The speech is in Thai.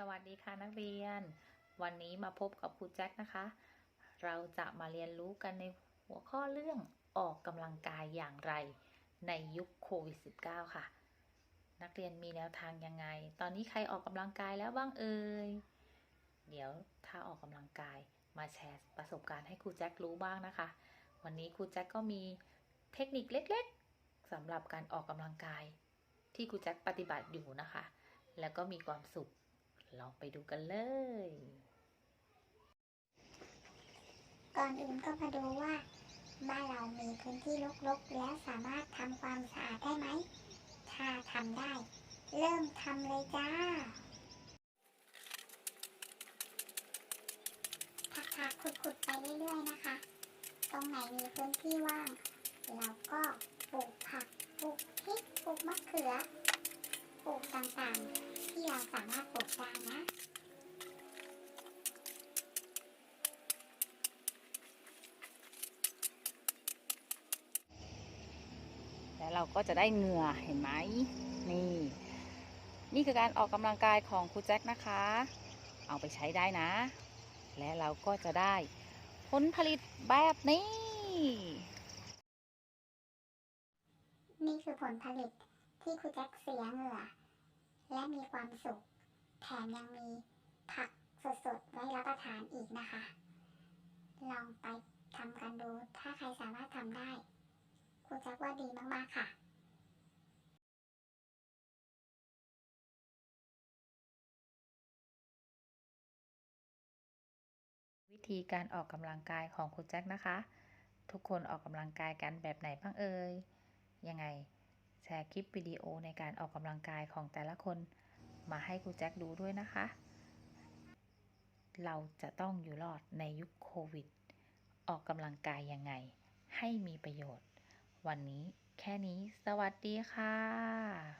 สวัสดีค่ะนักเรียน วันนี้มาพบกับครูแจ็คนะคะ เราจะมาเรียนรู้กันในหัวข้อเรื่องออกกำลังกายอย่างไรในยุคโควิด -19 ค่ะ นักเรียนมีแนวทางยังไง ตอนนี้ใครออกกำลังกายแล้วบ้างเอ่ย เดี๋ยวถ้าออกกำลังกายมาแชร์ประสบการณ์ให้ครูแจ็ครู้บ้างนะคะ วันนี้ครูแจ็คก็มีเทคนิคเล็กๆสำหรับการออกกำลังกาย ที่ครูแจ็คปฏิบัติอยู่นะคะ แล้วก็มีความสุข ลองไปดูกันเลย ก่อนอื่นก็มาดูว่า บ้านเรามีพื้นที่รกๆ แล้วสามารถทำความสะอาดได้ไหม ถ้าทำได้ เริ่มทำเลยจ้าถักๆขุดๆไปเรื่อยๆนะคะ ตรงไหนมีพื้นที่ว่าง เราก็ปลูกผัก ปลูกพริก ปลูกมะเขือ ปลูกต่างๆ ที่เราสามารถ ปลูกได้นะแล้วเราก็จะได้เหงื่อเห็นไหมนี่ นี่คือการออกกำลังกายของครูแจ็คนะคะ เอาไปใช้ได้นะ และเราก็จะได้ผลผลิตแบบนี้ นี่คือผลผลิตที่ครูแจ็คเสียเหงื่อ และมีความสุข แถมยังมีผักสดๆ ไว้รับประทานอีกนะคะ ลองไปทำกันดู ถ้าใครสามารถทำได้ครูแจ็คว่าดีมากๆค่ะวิธีการออกกำลังกายของครูแจ็คนะคะ ทุกคนออกกำลังกายกันแบบไหนบ้างเอ่ยยังไง แชร์คลิปวิดีโอในการออกกำลังกายของแต่ละคน มาให้ครูแจ็คดูด้วยนะคะ เราจะต้องอยู่รอดในยุคโควิด ออกกำลังกายยังไง ให้มีประโยชน์ วันนี้แค่นี้สวัสดีค่ะ